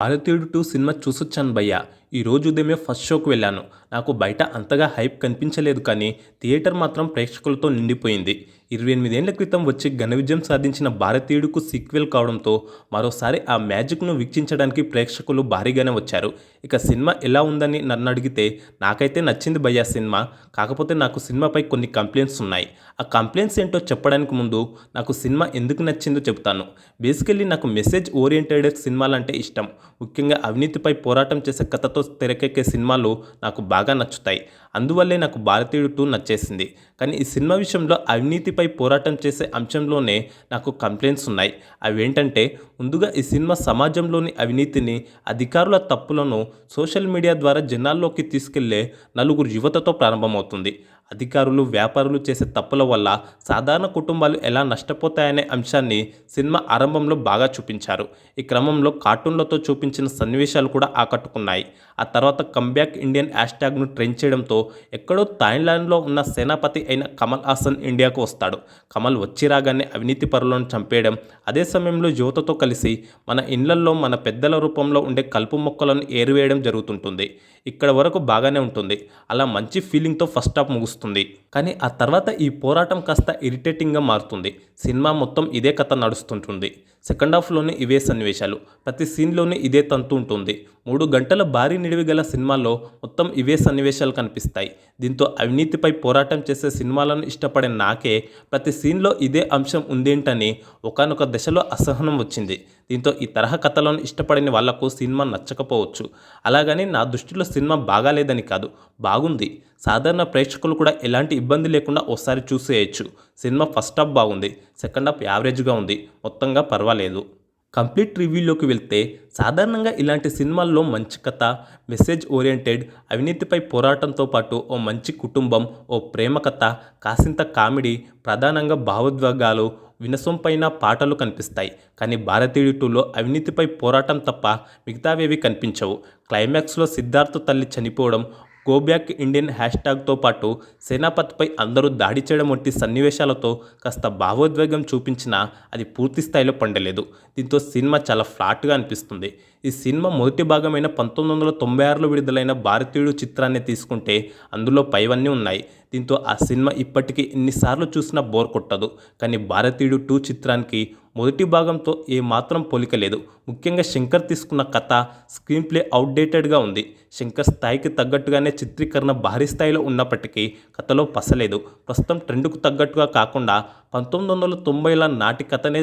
భారతీయుడు two cinema చూసొచ్చాను భయ్యా. ఈ రోజు ఉదయమే ఫస్ట్ షోకి వెళ్ళాను. నాకు బయట అంతగా హైప్ కనిపించలేదు కానీ థియేటర్ మాత్రం ప్రేక్షకులతో నిండిపోయింది. ఇరవై ఎనిమిదేళ్ళ క్రితం వచ్చి ఘన విజయం సాధించిన భారతీయుడుకు సీక్వెల్ కావడంతో మరోసారి ఆ మ్యాజిక్ను వీక్షించడానికి ప్రేక్షకులు భారీగానే వచ్చారు. ఇక సినిమా ఎలా ఉందని నన్ను అడిగితే నాకైతే నచ్చింది భయ్యా సినిమా. కాకపోతే నాకు సినిమాపై కొన్ని కంప్లైంట్స్ ఉన్నాయి. ఆ కంప్లైంట్స్ ఏంటో చెప్పడానికి ముందు నాకు సినిమా ఎందుకు నచ్చిందో చెప్తాను బేసికల్లీ నాకు మెసేజ్ ఓరియంటెడ్ సినిమాలంటే ఇష్టం. ముఖ్యంగా అవినీతిపై పోరాటం చేసే కథతో తెరకెక్కే సినిమాలు నాకు బాగా నచ్చుతాయి. అందువల్లే నాకు భారతీయుడు టూ నచ్చేసింది. కానీ ఈ సినిమా విషయంలో అవినీతిపై పోరాటం చేసే అంశంలోనే నాకు కంప్లైంట్స్ ఉన్నాయి. అవేంటంటే ముందుగా ఈ సినిమా సమాజంలోని అవినీతిని అధికారుల తప్పులను సోషల్ మీడియా ద్వారా జనాల్లోకి తీసుకెళ్ళే నలుగురు యువతతో ప్రారంభమవుతుంది. అధికారులు వ్యాపారులు చేసే తప్పుల వల్ల సాధారణ కుటుంబాలు ఎలా నష్టపోతాయనే అంశాన్ని సినిమా ఆరంభంలో బాగా చూపించారు. ఈ క్రమంలో కార్టూన్లతో చూపించిన సన్నివేశాలు కూడా ఆకట్టుకున్నాయి. ఆ తర్వాత కంబ్యాక్ ఇండియన్ హ్యాష్ట్యాగ్ను ట్రెండ్ చేయడంతో ఎక్కడో థాయిలాండ్లో ఉన్న సేనాపతి అయిన కమల్ హాసన్ ఇండియాకు వస్తాడు. కమల్ వచ్చి రాగానే అవినీతి పరులను చంపేయడం అదే సమయంలో యువతతో కలిసి మన ఇళ్ళల్లో మన పెద్దల రూపంలో ఉండే కలుపు మొక్కలను ఏరివేయడం జరుగుతుంటుంది. ఇక్కడ వరకు బాగానే ఉంటుంది. అలా మంచి ఫీలింగ్తో ఫస్ట్ హాఫ్ ముగుస్తుంది. కానీ ఆ తర్వాత ఈ పోరాటం కాస్త ఇరిటేటింగ్గా మారుతుంది. సినిమా మొత్తం ఇదే కథ నడుస్తుంటుంది. సెకండ్ హాఫ్లోనే ఇవే సన్నివేశాలు. ప్రతి సీన్లోనే ఇదే తంతు ఉంటుంది. మూడు గంటల భారీ నిడివి గల సినిమాల్లో మొత్తం ఇవే సన్నివేశాలు కనిపిస్తాయి. దీంతో అవినీతిపై పోరాటం చేసే సినిమాలను ఇష్టపడే నాకే ప్రతి సీన్లో ఇదే అంశం ఉందేంటని ఒకనొక దశలో అసహనం వచ్చింది. దీంతో ఈ తరహా కథలను ఇష్టపడని వాళ్ళకు సినిమా నచ్చకపోవచ్చు. అలాగని నా దృష్టిలో సినిమా బాగాలేదని కాదు బాగుంది. సాధారణ ప్రేక్షకులు కూడా ఎలాంటి ఇబ్బంది లేకుండా ఒకసారి చూసేయచ్చు. సినిమా ఫస్ట్ హాఫ్ బాగుంది సెకండ్ హాఫ్ యావరేజ్గా ఉంది మొత్తంగా పర్వాలేదు. కంప్లీట్ రివ్యూలోకి వెళ్తే సాధారణంగా ఇలాంటి సినిమాల్లో మంచి కథ మెసేజ్ ఓరియంటెడ్ అవినీతిపై పోరాటంతో పాటు ఓ మంచి కుటుంబం ఓ ప్రేమ కథ కాసింత కామెడీ ప్రధానంగా భావోద్వేగాలు వినసొంపైన పాటలు కనిపిస్తాయి. కానీ భారతీయుడు టూలో అవినీతిపై పోరాటం తప్ప మిగతావేవి కనిపించవు. క్లైమాక్స్లో సిద్ధార్థ తల్లి చనిపోవడం గోబ్యాక్ ఇండియన్ హ్యాష్ ట్యాగ్తో పాటు సేనాపతిపై అందరూ దాడి చేయడం వంటి సన్నివేశాలతో కాస్త భావోద్వేగం చూపించినా అది పూర్తి స్థాయిలో పండలేదు. దీంతో సినిమా చాలా ఫ్లాట్గా అనిపిస్తుంది. ఈ సినిమా మొదటి భాగమైన పంతొమ్మిది వందల తొంభై ఆరులో విడుదలైన భారతీయుడు చిత్రాన్ని తీసుకుంటే అందులో పైవన్నీ ఉన్నాయి. దీంతో ఆ సినిమా ఇప్పటికీ ఎన్నిసార్లు చూసినా బోర్ కొట్టదు. కానీ భారతీయుడు టూ చిత్రానికి మొదటి భాగంతో ఏ మాత్రం పోలిక లేదు. ముఖ్యంగా శంకర్ తీసుకున్న కథ స్క్రీన్ ప్లే అవుట్డేటెడ్గా ఉంది. శంకర్ స్థాయికి తగ్గట్టుగానే చిత్రీకరణ భారీ స్థాయిలో ఉన్నప్పటికీ కథలో పసలేదు. ప్రస్తుతం ట్రెండ్కు తగ్గట్టుగా కాకుండా పంతొమ్మిది వందల తొంభైల నాటి కథనే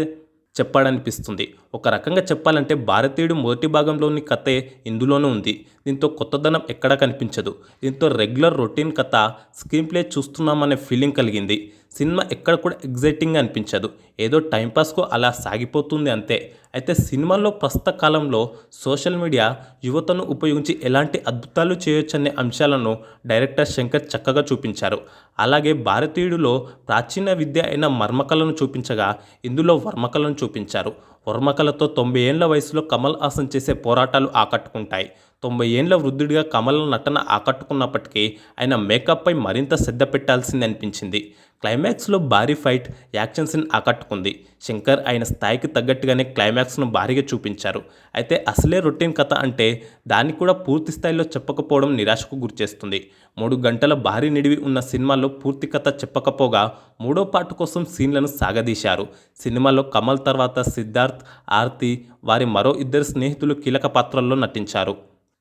చెప్పాడనిపిస్తుంది ఒక రకంగా చెప్పాలంటే భారతీయుడు మొదటి భాగంలోని కథే ఇందులోనూ ఉంది. దీంతో కొత్తదనం ఎక్కడా కనిపించదు. దీంతో రెగ్యులర్ రొటీన్ కథ స్క్రీన్ ప్లే చూస్తున్నామనే ఫీలింగ్ కలిగింది. సినిమా ఎక్కడ కూడా ఎగ్జైటింగ్ అనిపించదు. ఏదో టైంపాస్కు అలా సాగిపోతుంది అంతే. అయితే సినిమాల్లో ప్రస్తుత కాలంలో సోషల్ మీడియా యువతను ఉపయోగించి ఎలాంటి అద్భుతాలు చేయొచ్చనే అంశాలను డైరెక్టర్ శంకర్ చక్కగా చూపించారు. అలాగే భారతీయుడిలో ప్రాచీన విద్య అయిన మర్మకలను చూపించగా ఇందులో వర్మకలను చూపించారు. వర్మకళతో తొంభై ఏళ్ళ వయసులో కమల్ హాసన్ చేసే పోరాటాలు ఆకట్టుకుంటాయి. తొంభై ఏండ్ల వృద్ధుడిగా కమల నటన ఆకట్టుకున్నప్పటికీ ఆయన మేకప్పై మరింత శ్రద్ధ పెట్టాల్సింది అనిపించింది. క్లైమాక్స్లో భారీ ఫైట్ యాక్షన్ సీన్ ఆకట్టుకుంది. శంకర్ ఆయన స్థాయికి తగ్గట్టుగానే క్లైమాక్స్ను భారీగా చూపించారు. అయితే అసలే రొటీన్ కథ అంటే దాన్ని కూడా పూర్తి స్థాయిలో చెప్పకపోవడం నిరాశకు గురిచేస్తుంది మూడు గంటల భారీ నిడివి ఉన్న సినిమాలో పూర్తి కథ చెప్పకపోగా మూడో పార్ట్ కోసం సీన్లను సాగదీశారు. సినిమాలో కమల్ తర్వాత సిద్ధార్థ్ ఆర్తి వారి మరో ఇద్దరు స్నేహితులు కీలక పాత్రల్లో నటించారు.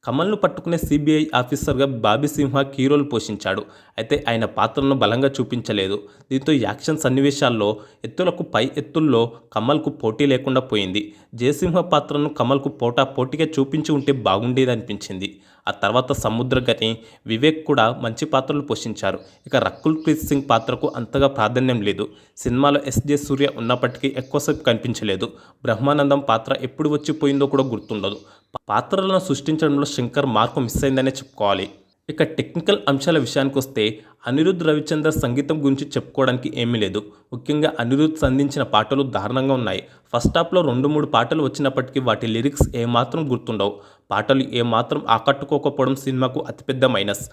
కమల్ను పట్టుకునే సిబిఐ ఆఫీసర్గా బాబీ సింహ కీరోలు పోషించాడు. అయితే ఆయన పాత్రను బలంగా చూపించలేదు. దీంతో యాక్షన్ సన్నివేశాల్లో ఎత్తులకు పై ఎత్తుల్లో కమల్కు పోటీ లేకుండా పోయింది. జయసింహ పాత్రను కమల్కు పోటా పోటీగా చూపించి ఉంటే బాగుండేదనిపించింది. ఆ తర్వాత సముద్రగని వివేక్ కూడా మంచి పాత్రలు పోషించారు. ఇక రకుల్ ప్రీత్ సింగ్ పాత్రకు అంతగా ప్రాధాన్యం లేదు. సినిమాలో ఎస్జే సూర్య ఉన్నప్పటికీ ఎక్కువసేపు కనిపించలేదు. బ్రహ్మానందం పాత్ర ఎప్పుడు వచ్చిపోయిందో కూడా గుర్తుండదు. పాత్రలను సృష్టించడంలో శంకర్ మార్కు మిస్ అయిందనే చెప్పుకోవాలి. ఇక టెక్నికల్ అంశాల విషయానికి వస్తే అనిరుద్ రవిచందర్ సంగీతం గురించి చెప్పుకోవడానికి ఏమీ లేదు. ముఖ్యంగా అనిరుద్ సంధించిన పాటలు దారుణంగా ఉన్నాయి. ఫస్ట్ హాఫ్లో రెండు మూడు పాటలు వచ్చినప్పటికీ వాటి లిరిక్స్ ఏమాత్రం గుర్తుండవు. పాటలు ఏమాత్రం ఆకట్టుకోకపోవడం సినిమాకు అతిపెద్ద మైనస్.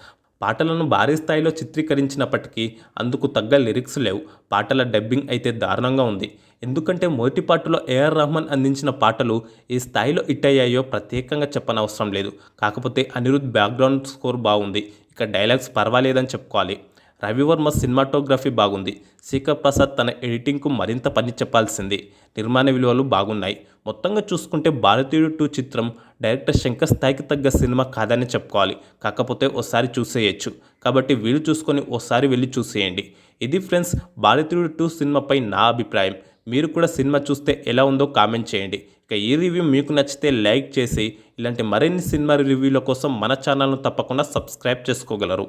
పాటలను భారీ స్థాయిలో చిత్రీకరించినప్పటికీ అందుకు తగ్గ లిరిక్స్ లేవు. పాటల డబ్బింగ్ అయితే దారుణంగా ఉంది. ఎందుకంటే మొదటి పాటలో ఏఆర్ రహమాన్ అందించిన పాటలు ఏ స్థాయిలో హిట్ అయ్యాయో ప్రత్యేకంగా చెప్పనవసరం లేదు. కాకపోతే అనిరుద్ బ్యాక్గ్రౌండ్ స్కోర్ బాగుంది. ఇక డైలాగ్స్ పర్వాలేదని చెప్పుకోవాలి. రవివర్మ సినిమాటోగ్రఫీ బాగుంది. శేఖర్ ప్రసాద్ తన ఎడిటింగ్కు మరింత పని చెప్పాల్సింది. నిర్మాణ విలువలు బాగున్నాయి. మొత్తంగా చూసుకుంటే భారతీయుడు టూ చిత్రం డైరెక్టర్ శంకర్ స్థాయికి తగ్గ సినిమా కాదని చెప్పుకోవాలి. కాకపోతే ఓసారి చూసేయచ్చు. కాబట్టి వీలు చూసుకొని ఓసారి వెళ్ళి చూసేయండి. ఇది ఫ్రెండ్స్ భారతీయుడు టూ సినిమాపై నా అభిప్రాయం. మీరు కూడా సినిమా చూస్తే ఎలా ఉందో కామెంట్ చేయండి. ఇక ఈ రివ్యూ మీకు నచ్చితే లైక్ చేసి ఇలాంటి మరిన్ని సినిమా రివ్యూల కోసం మన ఛానల్ను తప్పకుండా సబ్స్క్రైబ్ చేసుకోగలరు.